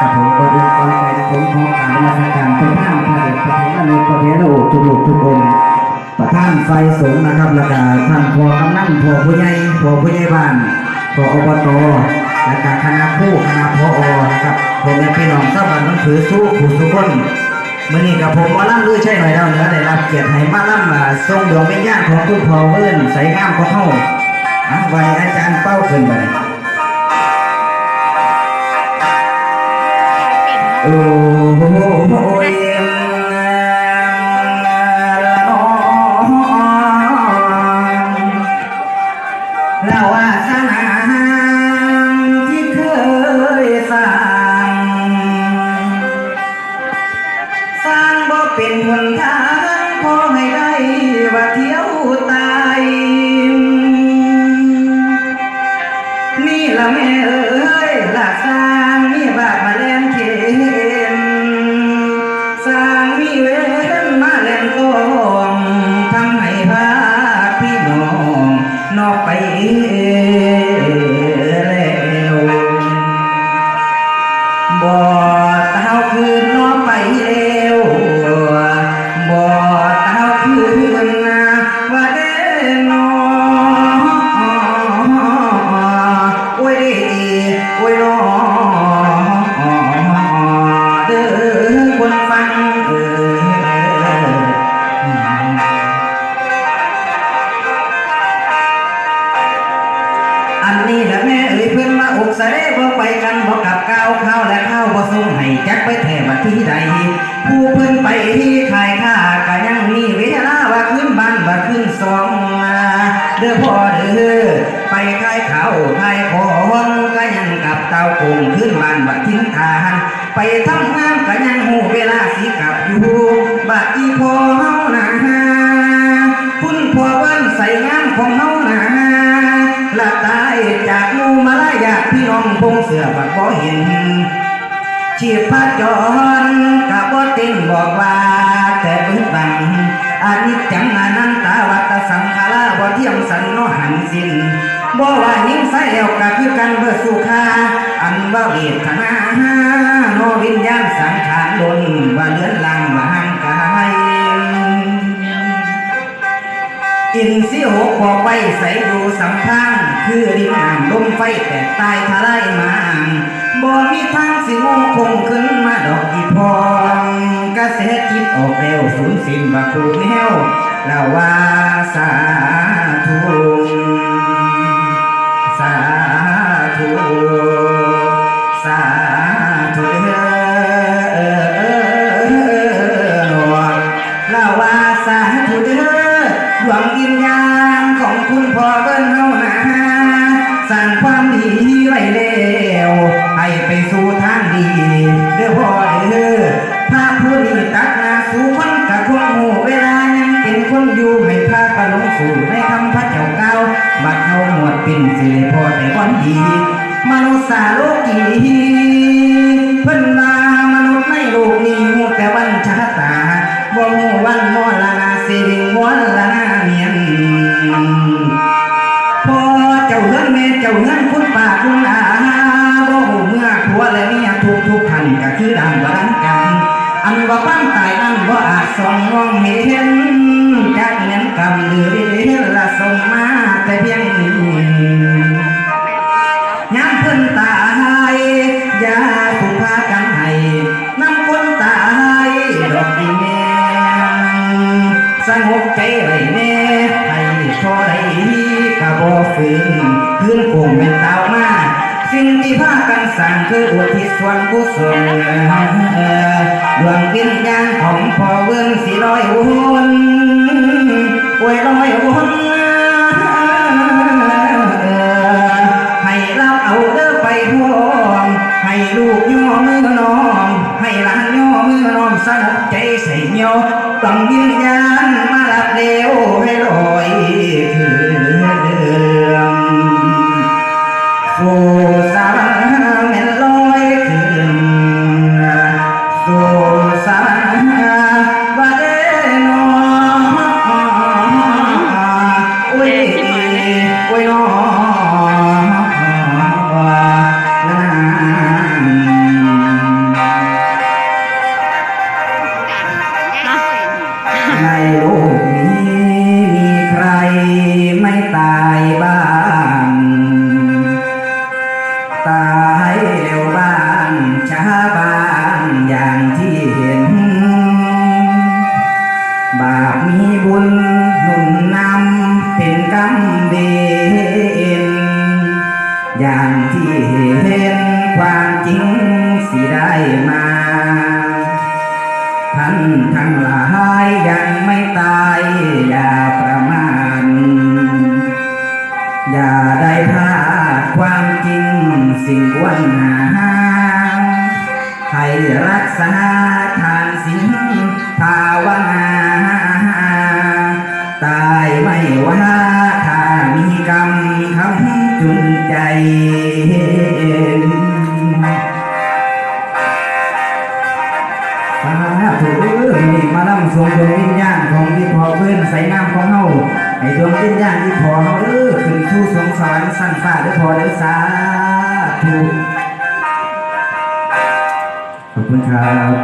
กับผมบริกรใจผมขอการมาทการเป็นท่านพระเดชพระเถรในประเทศโลกทุกโลกทุกองค์ประท่านไฟสงฆ์นะครับแล้วก็ท่านพอกำนันพอผู้ใหญ่พอผู้ใหญ่บ้านพออบตและก็คณะผู้คณะพอนะครับผมและพี่น้องชาวบ้านต้อถือสู้ผู้ทุกคนมื่อนี้กับผมมาล่ำด้วยใช่หน่อยแล้วเนื้อได้รับเกียรติให้มาล่ำทรงดวงวิญญาณของคุณพ่อเวิ้นใส่งามของเฮาอะวันนี้อาจารย์เป้าขึ้นไป เราว่าสนามที่เคยสางสางบ่เป็นหนทางพอให้ได้ว่าเที่ยวตาย นี่ละแม่เอ้ยละสร้า บ่ ใดผู้เพิ่นไปที่ขายข้าก็ยังมีเวลาว่าขึ้นบ้านว่าขึ้นสองมาเด้อพ่อเด้อไปขายข้าขายของก็ยังกลับเตาโกงขึ้นบ้านว่าทิ้งทานไปทำงานก็ยังหูเวลาสิกลับอยู่บัดอีพ่อเฮานะคุณพ่อบิ้นใส่งานของเฮานะละตายจากหมูมาลายาพี่น้องพงเสือบัดบ่เห็น ชีพจรกับบ่ต็งบอกว่าแต่เบึ้งบังอานิจจังอนันตาวัตสังขาราบ่เที่ยมสันโนหันสินบ่ว่าหิงไสแล้วก็คือกันเบิดสุขาอันว่าเวทนาโนวิญญาณสังขารดนว่าเลือนลังว่าห่างกายอินสิหกบอกไว้ใส่ดูสำพังคือดินน้ำลมไฟแตกตายทลายมาง บ่มีทางสิงงคงขึ้นมาดอกอีพองกระแสจิตออกเร็วสูญสิ้นบักครูแนวลาวว่าสาธุสา ดีมนุษย์สาโลกีเพิ่นว่ามนุษย์ในโลกนี้หูแต่วันชะตาบ่ฮู้วันมอลนาสิริวันละนาเมียนพอเจ้าเฮือนแม่เจ้าเฮือนคุณป้าคุณอาบ่ฮู้เมื่อผัวและเมียทุกทุกท่านก็คือดังบ่ดังกันอันว่าความตายนั้นบ่อาจส่องมองเห็นจากเงินกำหรือากันสั่งคืออุทิศส่วนกุศลดวงวิญญาณของพ่อเวิ้งสิลอยวนอ้ยลอยวนให้รับเอาเด้อไปพร้อมให้ลูกย่อมือน้อมให้หลานย่อมือน้อมสงบใจใส่เงียวต้องยืนยันมารับเร็วให้ลอยคือเดืองโฟ สาแม่นลอ วรหาให้รักษาทานสิงภาวนาตายไม่ว่าถ้ามีกรรมคำจุนใจสาธุเอ้ยนี่มาล่ำสวงดวงวิญญาณของที่พอเพื่อนใส่น้ำของเฮาให้ดวงวิญญาณที่พอเฮาเออขึ้นสู่สวงสวรรค์สั้นฟ้าเด้อพอเด้อสา ธุขอบคุณครับ